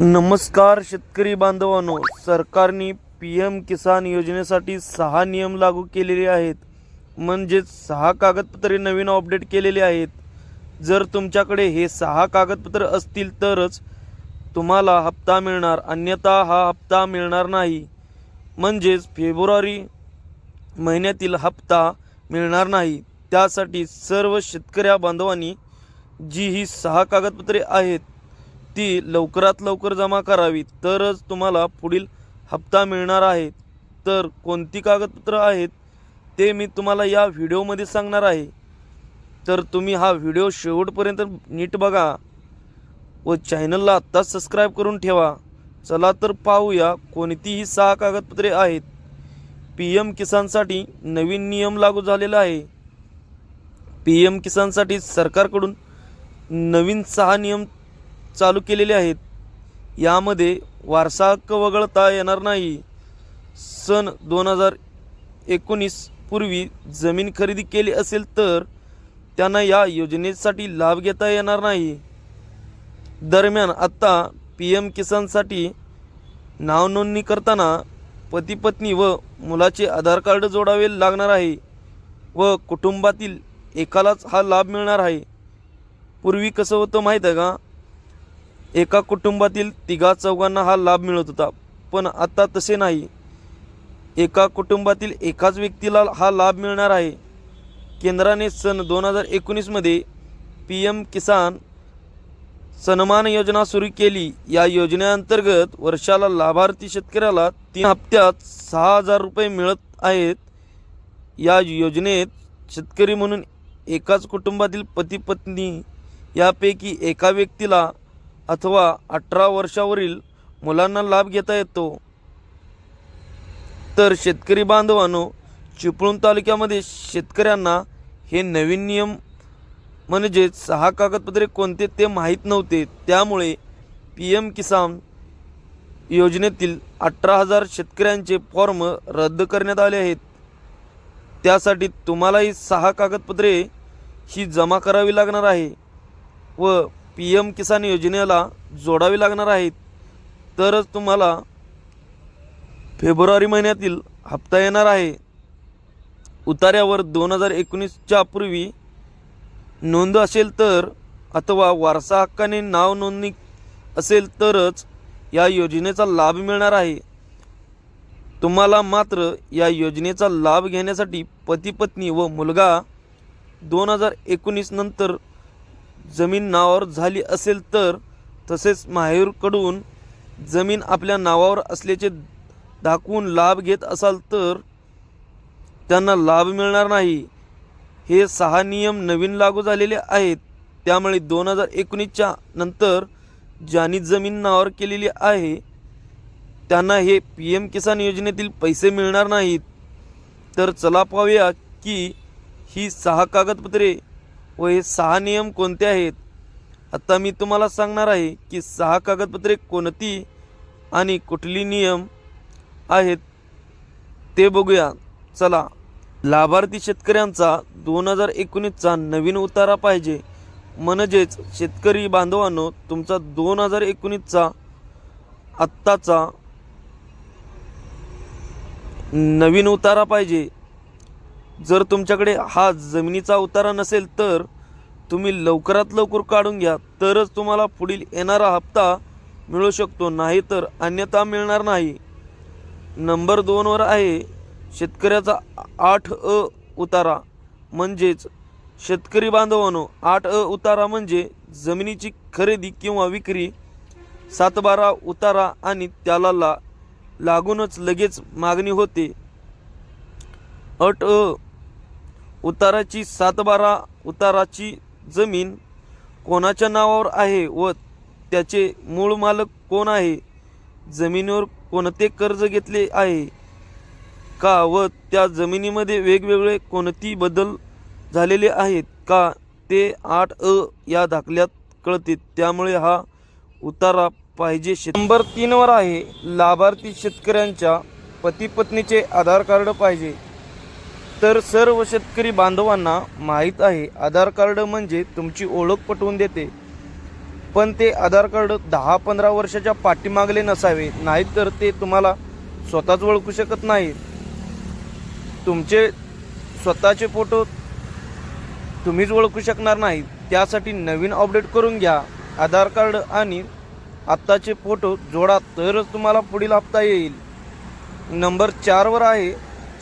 नमस्कार शेतकरी बांधवांनो सरकारने पी एम किसान योजनेसाठी सहा नियम लागू केलेले आहेत. म्हणजेच सहा कागदपत्रे नवीन अपडेट केलेली आहेत. जर तुमच्याकडे हे सहा कागदपत्र असतील तरच तुम्हाला हप्ता मिळणार अन्यथा हा हप्ता मिळणार नाही. म्हणजेच फेब्रुवारी महिन्यातील हप्ता मिळणार नाही. त्यासाठी सर्व शेतकऱ्या बांधवांनी जी ही सहा कागदपत्रे आहेत ती लवकरात लवकर जमा करावी तरच तुम्हाला पुढील हप्ता मिळणार आहे. तर कोणती कागदपत्रं आहेत ते मी तुम्हाला या व्हिडिओमध्ये सांगणार आहे. तर तुम्ही हा व्हिडिओ शेवटपर्यंत नीट बघा व चॅनलला आत्ताच सबस्क्राईब करून ठेवा. चला तर पाहूया कोणतीही सहा कागदपत्रे आहेत. पी एम किसानसाठी नवीन नियम लागू झालेला आहे. पी एम किसानसाठी सरकारकडून नवीन सहा नियम चालू केलेले आहेत. यामध्ये वारसा हक्क वगळता येणार नाही. सन दोन हजार एकोणीस पूर्वी जमीन खरेदी केली असेल तर त्यांना या योजनेसाठी लाभ घेता येणार नाही. दरम्यान आत्ता पी एम किसानसाठी नावनोंदणी करताना पती पत्नी व मुलाचे आधार कार्ड जोडावे लागणार आहे व कुटुंबातील एकालाच हा लाभ मिळणार आहे. पूर्वी कसं होतं माहीत आहे का? एका कुटुंबातील तिघा चौघांना हा लाभ मिळत होता पण आता तसे नाही. एका कुटुंबातील एकाच व्यक्तीला हा लाभ मिळणार आहे. केंद्राने सन दोन हजार एकोणीसमध्ये पी एम किसान सन्मान योजना सुरू केली. या योजनेअंतर्गत वर्षाला लाभार्थी शेतकऱ्याला तीन हप्त्यात सहा हजार रुपये मिळत आहेत. या योजनेत शेतकरी म्हणून एकाच कुटुंबातील पती पत्नी यापैकी एका व्यक्तीला अथवा अठरा वर्षावरील मुलांना लाभ घेता येतो. तर शेतकरी बांधवांनो चिपळूण तालुक्यामध्ये शेतकऱ्यांना हे नवीन नियम म्हणजे सहा कागदपत्रे कोणते ते माहीत नव्हते. त्यामुळे पी एम किसान योजनेतील अठरा हजार शेतकऱ्यांचे फॉर्म रद्द करण्यात आले आहेत. त्यासाठी तुम्हालाही सहा कागदपत्रे ही जमा करावी लागणार आहे व पी एम किसान योजनेला जोडावी लागणार आहेत. तरच तुम्हाला फेब्रुवारी महिन्यातील हप्ता येणार आहे. उतार्यावर दोन हजार एकोणीसच्या पूर्वी नोंद असेल तर अथवा वारसा हक्काने नाव नोंदणी असेल तरच या योजनेचा लाभ मिळणार आहे. तुम्हाला मात्र या योजनेचा लाभ घेण्यासाठी पती पत्नी व मुलगा दोन हजार एकोणीस नंतर जमीन नावावर झाली असेल तर तसेच माहेरकडून जमीन आपल्या नावावर असल्याचे दाखवून लाभ घेत असाल तर त्यांना लाभ मिळणार नाही. हे सहा नियम नवीन लागू झालेले आहेत. त्यामुळे दोन हजार एकोणीसच्या नंतर ज्यांनी जमीन नावावर केलेली आहे त्यांना हे पी एम किसान योजनेतील पैसे मिळणार नाहीत. तर चला पाहूया की ही सहा कागदपत्रे व हे सहा नियम कोणते आहेत? आत्ता मी तुम्हाला सांगणार आहे की सहा कागदपत्रे कोणती आणि कुठली नियम आहेत ते बघूया. चला. लाभार्थी शेतकऱ्यांचा दोन हजार एकोणीसचा नवीन उतारा पाहिजे. म्हणजेच शेतकरी बांधवांनो तुमचा दोन हजार एकोणीसचा आत्ताचा नवीन उतारा पाहिजे. जर तुमच्याकडे हा जमिनीचा उतारा नसेल तर तुम्ही लवकरात लवकर काढून घ्या. तरच तुम्हाला पुढील येणारा हप्ता मिळू शकतो. नाहीतर अन्यथा मिळणार नाही. नंबर दोनवर आहे शेतकऱ्याचा आठ अ उतारा. म्हणजेच शेतकरी बांधवानो आठ अ उतारा म्हणजे जमिनीची खरेदी किंवा विक्री सातबारा उतारा आणि त्याला ला लागूनच लगेच मागणी होते. अट अ उताराची सातबारा उताराची जमीन कोणाच्या नावावर आहे व त्याचे मूळ मालक कोण आहे? जमिनीवर कोणते कर्ज घेतले आहे? का व त्या जमिनीमध्ये वेगवेगळे कोणती बदल झालेले आहेत का? ते आठ अ या दाखल्यात कळते. त्यामुळे हा उतारा पाहिजे नंबर तीनवर आहे. लाभार्थी शेतकऱ्यांच्या पती पत्नीचे आधार कार्ड पाहिजे. तर सर्व शेतकरी बांधवांना माहीत आहे आधार कार्ड म्हणजे तुमची ओळख पटवून देते. पण ते आधार कार्ड दहा पंधरा वर्षाच्या पाठीमागले नसावे नाहीतर ते तुम्हाला स्वतःच ओळखू शकत नाही तुमचे स्वतःचे फोटो तुम्हीच ओळखू शकणार नाही त्यासाठी नवीन अपडेट करून घ्या आधार कार्ड आणि आत्ताचे फोटो जोडा तरच तुम्हाला पुढील हप्ता येईल. नंबर चारवर आहे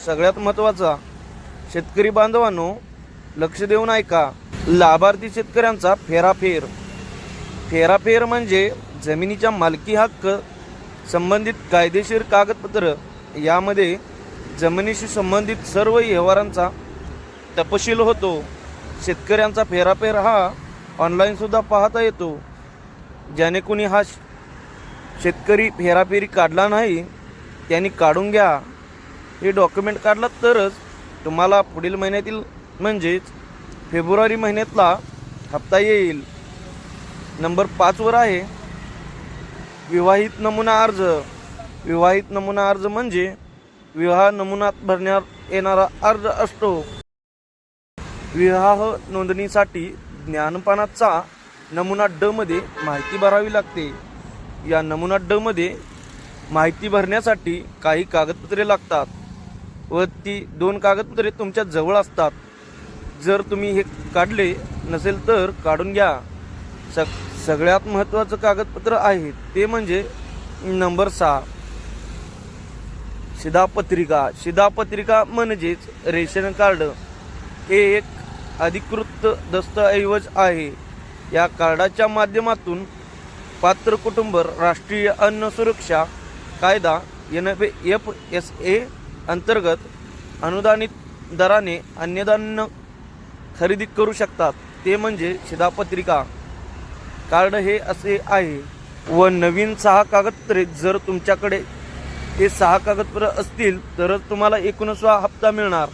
सगळ्यात महत्त्वाचा. शेतकरी बांधवांनो लक्ष देऊन ऐका. लाभार्थी शेतकऱ्यांचा फेराफेर. फेराफेर म्हणजे जमिनीच्या मालकी हक्क संबंधित कायदेशीर कागदपत्र यामध्ये जमिनीशी संबंधित सर्व व्यवहारांचा तपशील होतो. शेतकऱ्यांचा फेराफेर हा ऑनलाईनसुद्धा पाहता येतो. ज्याने कोणी हा श- शेतकरी फेराफेरी काढला नाही त्यांनी काढून घ्या. हे डॉक्युमेंट काढलात तरच तुम्हाला पुढील महिन्यातील म्हणजेच फेब्रुवारी महिन्यातला हप्ता येईल. नंबर पाचवर आहे. विवाहित नमुना अर्ज. विवाहित नमुना अर्ज म्हणजे विवाह नमुनात भरण्यात येणारा अर्ज असतो. विवाह नोंदणीसाठी ज्ञानपानाचा नमुना ड मध्ये माहिती भरावी लागते. या नमुना ड मध्ये माहिती भरण्यासाठी काही कागदपत्रे लागतात. व ती दोन कागदपत्रे तुमच्या जवळ असतात. जर तुम्ही हे काढले नसेल तर काढून घ्या. सग सगळ्यात महत्त्वाचं कागदपत्र आहे ते म्हणजे नंबर सहा. शिधापत्रिका शिधापत्रिका म्हणजेच रेशन कार्ड. हे एक अधिकृत दस्तऐवज आहे. या कार्डाच्या माध्यमातून पात्र कुटुंब राष्ट्रीय अन्न सुरक्षा कायदा एन एफ एस ए अंतर्गत अनुदानित दराने अन्नधान्य खरेदी करू शकतात. ते म्हणजे शिधापत्रिका. कार्ड हे असे आहे. व नवीन सहा कागदपत्रे जर तुमच्याकडे हे सहा कागदपत्र असतील तरच तुम्हाला एकोणीसवा हप्ता मिळणार.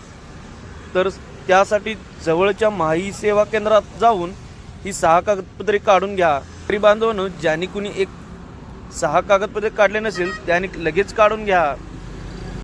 तर त्यासाठी जवळच्या माही सेवा केंद्रात जाऊन ही सहा कागदपत्रे काढून घ्या. तरी बांधवानं ज्याने कुणी एक सहा कागदपत्रे काढले नसेल त्याने लगेच काढून घ्या.